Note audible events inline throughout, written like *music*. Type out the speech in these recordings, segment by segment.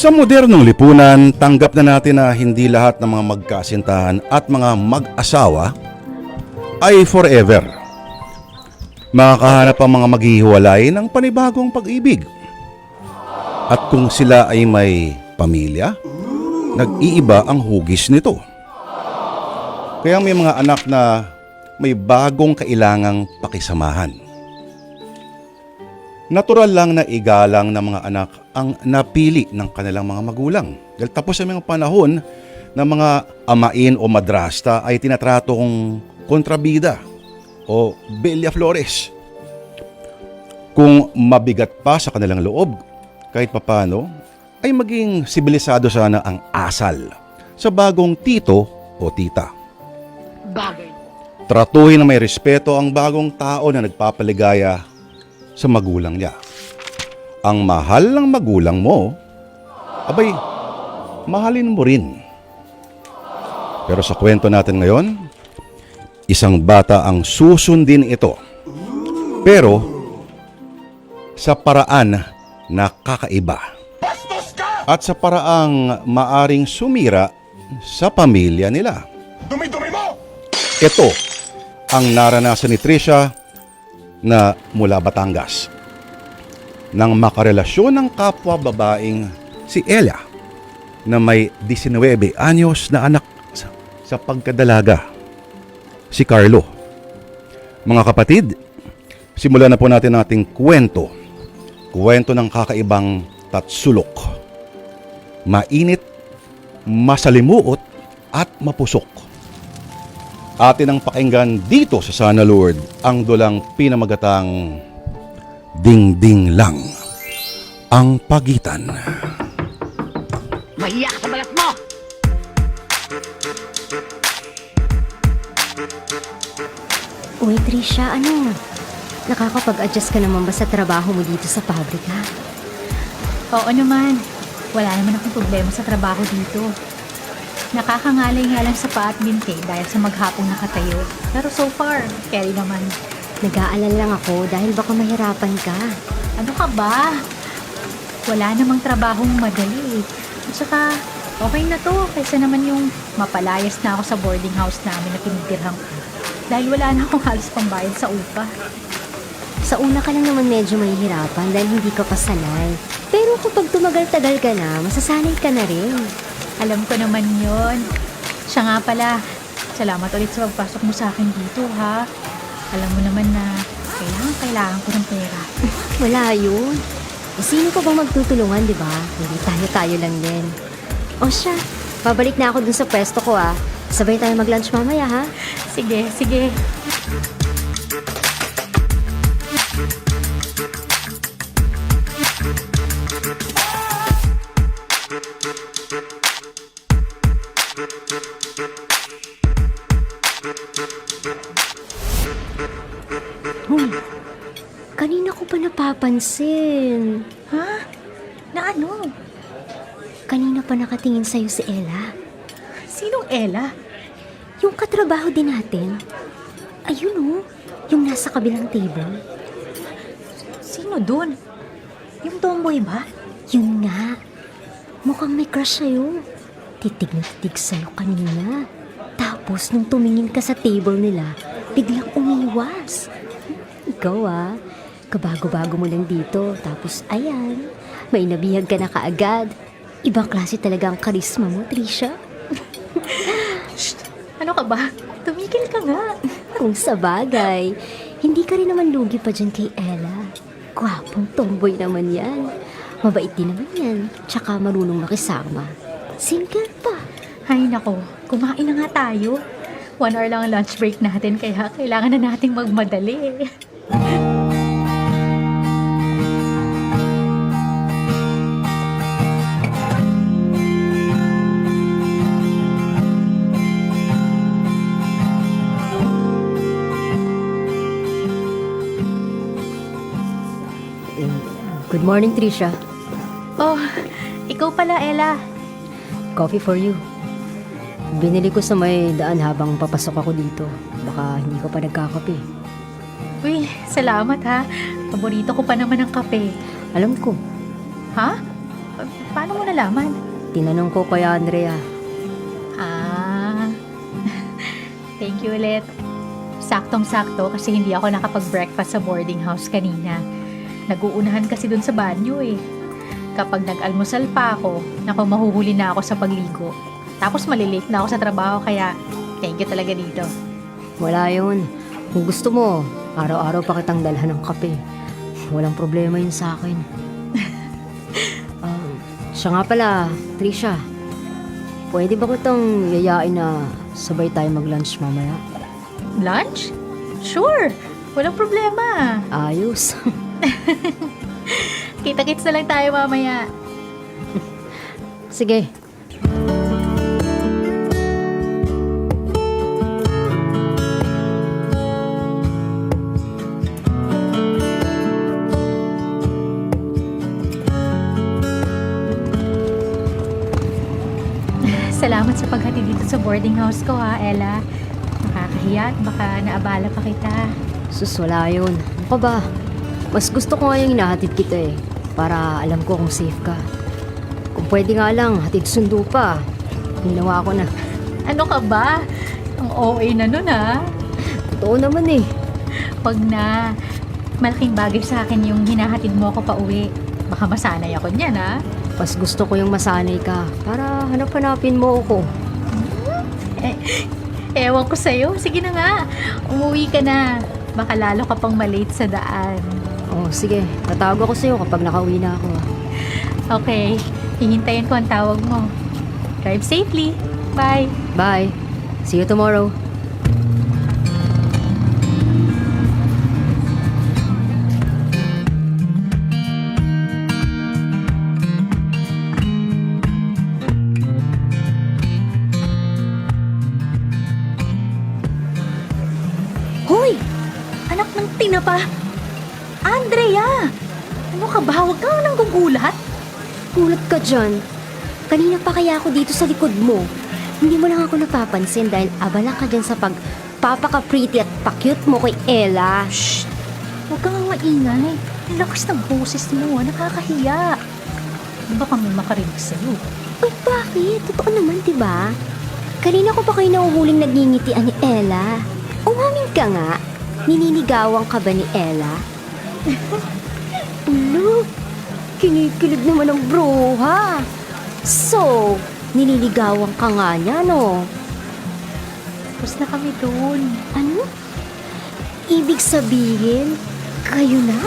Sa modernong lipunan, tanggap na natin na hindi lahat ng mga magkasintahan at mga mag-asawa ay forever. Makakahanap ang mga maghihiwalay ng panibagong pag-ibig. At kung sila ay may pamilya, nag-iiba ang hugis nito. Kaya may mga anak na may bagong kailangang pakisamahan. Natural lang na igalang ng mga anak ang napili ng kanilang mga magulang. Dahil tapos sa mga panahon na mga amain o madrasta ay tinatratong kontrabida o Bella Flores. Kung mabigat pa sa kanilang loob, kahit papano, ay maging sibilisado sana ang asal sa bagong tito o tita. Bagay. Tratuhin na may respeto ang bagong tao na nagpapaligaya sa magulang niya. Ang mahal ng magulang mo, abay, mahalin mo rin. Pero sa kwento natin ngayon, isang bata ang susundin ito. Pero, sa paraan na kakaiba. At sa paraang maaring sumira sa pamilya nila. Ito ang naranasan ni Trisha na mula Batangas. Nang makarelasyon ng kapwa babaeng si Ella na may 19 anyos na anak sa, sa pagkadalaga, si Carlo. Mga kapatid, simulan na po natin ating kwento. Kwento ng kakaibang tatsulok. Mainit, masalimuot at mapusok atin ang pakinggan dito sa Sana Lord ang dulang pinamagatang Ding Ding Lang ang pagitan. Mahiya ka sa balat mo! Uy, Trisha, ano? Nakakapag-adjust ka naman ba sa trabaho mo dito sa pabrika? Oo naman. Wala naman akong problema sa trabaho dito. Nakakangalay nga lang sa paa at binte dahil sa maghapong nakatayo. Pero so far, carry naman. Nag-aalala lang ako dahil baka mahirapan ka. Ano ka ba? Wala namang trabahong madali. At saka, okay na to. Kaysa naman yung mapalayas na ako sa boarding house namin na tinitirhan ko. Dahil wala na akong halos pambayad sa upa. Sa una ka lang naman medyo mahihirapan dahil hindi ka pa sanay. Pero kapag tumagal-tagal ka na, masasanay ka na rin. Alam ko naman yon. Siya nga pala, salamat ulit sa pagpasok mo sa akin dito, ha? Alam mo naman na kailangan, kailangan ko ng pera. *laughs* Wala yun. Eh, sino pa bang magtutulungan, di ba? Hindi tayo-tayo lang din. O siya, babalik na ako dun sa pwesto ko ah. Sabay tayo mag-lunch mamaya ha. Sige, sige. Napapansin. Ha? Na ano? Kanina pa nakatingin sa'yo si Ella. Sinong Ella? Yung katrabaho din natin. Ayun oh, yung nasa kabilang table. Sino dun? Yung tomboy ba? Yun nga. Mukhang may crush sa'yo. Titig na titig sa'yo kanina. Tapos nung tumingin ka sa table nila, biglang umiwas. Ikaw ah, kabago-bago mo lang dito. Tapos ayan, may nabihag ka na kaagad. Ibang klase talaga ang karisma mo, Trisha. *laughs* Ano ka ba? Tumigil ka nga. Kung sa bagay, hindi ka rin naman lugi pa dyan kay Ella. Gwapong tomboy naman yan. Mabait din naman yan. Tsaka marunong makisama. Single pa. Ay nako, kumain na nga tayo. One hour lang ang lunch break natin kaya kailangan na nating magmadali. Good morning, Trisha. Oh, ikaw pala Ella. Coffee for you. Binili ko sa may daan habang papasok ako dito. Baka hindi ko pa nagkakape. Uy, salamat ha. Paborito ko pa naman ang kape. Alam ko, Ha? Paano mo nalaman? Tinanong ko kay Andrea. Ah, *laughs* thank you ulit. Saktong-sakto kasi hindi ako nakapag-breakfast sa boarding house kanina. Naguunahan kasi dun sa banyo eh. Kapag nag-almusal pa ako, naku mahuhuli na ako sa pagligo. Tapos malilate na ako sa trabaho kaya thank you talaga dito. Wala yun. Kung gusto mo, araw-araw pa kitang dalhan ng kape. Walang problema yun sa akin. um, *laughs* siya nga pala, Trisha. Pwede ba kitang yayain na sabay tayo mag-lunch mamaya? Lunch? Sure! Walang problema. Ayos. *laughs* *laughs* Kita-kits na lang tayo mamaya. Sige. *laughs* Salamat sa paghatid dito sa boarding house ko ha, Ella. Nakakahiya at baka naabala pa kita. Sus, wala yun. Ano ka ba? Mas gusto ko nga yung hinahatid kita eh. Para alam ko kung safe ka. Kung pwede nga lang, hatid sundo pa. Ginawa ko na. Ano ka ba? Ang OA na nun ha. Totoo naman eh. Pag na, malaking bagay sa akin yung hinahatid mo ako pa uwi. Baka masanay ako niyan ha. Mas gusto ko yung masanay ka. Para hanap-hanapin mo ako. Ewan ko sa'yo. Sige na nga. Umuwi ka na. Baka lalo ka pang malate sa daan. Oh, sige. Tatawag ako sa'yo kapag nakauwi na ako. ah. Okay. Hihintayin ko ang tawag mo. Drive safely. Bye. Bye. See you tomorrow. Hoy! Anak ng tinapa! Andrea! Ano ka ba? Huwag kang nang gugulat. Gulat ka dyan. Kanina pa kaya ako dito sa likod mo. Hindi mo lang ako napapansin dahil abala ka dyan sa pagpapaka-pretty at pa-cute mo kay Ella. Shh! Huwag kang maingay. Ang lakas ng boses mo. Nakakahiya. Baka may makarinig sa'yo. Uy, bakit? Totoo naman, di ba? Kanina ko pa kayo nahuhuling nagingitian ni Ella. Umamin ka nga. Nininigawan ka ba ni Ella? Ulo, kinikilig naman ng bruha. So, niniligawan ka nga niya, no? Tapos na kami doon. Ano? Ibig sabihin, kayo na?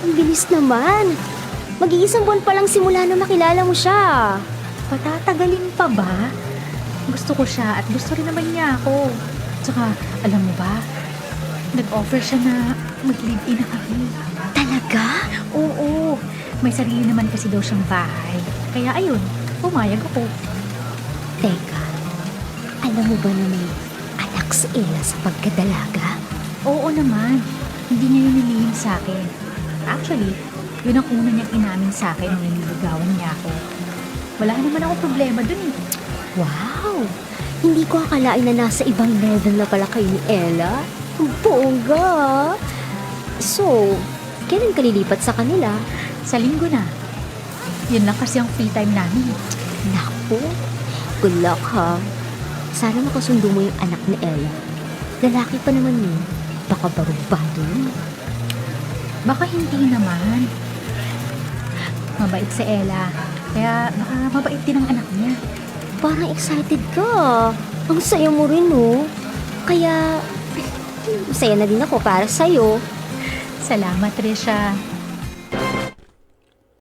Ang bilis naman. Mag-iisang buwan pa lang simula na makilala mo siya. Patatagalin pa ba? Gusto ko siya at gusto rin naman niya ako. Tsaka, alam mo ba, nag-offer siya na mag-live-in na kami. Talaga? Oo, may sarili naman kasi daw siyang bahay. Kaya ayun, pumayag ako. Teka, alam mo ba na may anak si Ella sa pagkadalaga? Oo naman, hindi niya yun nilihim sa akin. Actually, yun ang una niyang inamin sa akin nung nililigawan niya ako. Wala naman ako problema dun eh. Wow! Hindi ko akalain na nasa ibang level na pala kayo ni Ella. Bongga! So, kailan ka lilipat sa kanila? Sa linggo na. Yun lang kasi ang free time namin. Naku, good luck ha. Sana makasundo mo yung anak ni Ella. Lalaki pa naman yun. Baka barubado yun. Baka hindi naman. Mabait si Ella. Kaya baka mabait din ang anak niya. Parang excited ka. Ang saya mo rin, no? Kaya, masaya na din ako para sa'yo. Salamat, Trisha.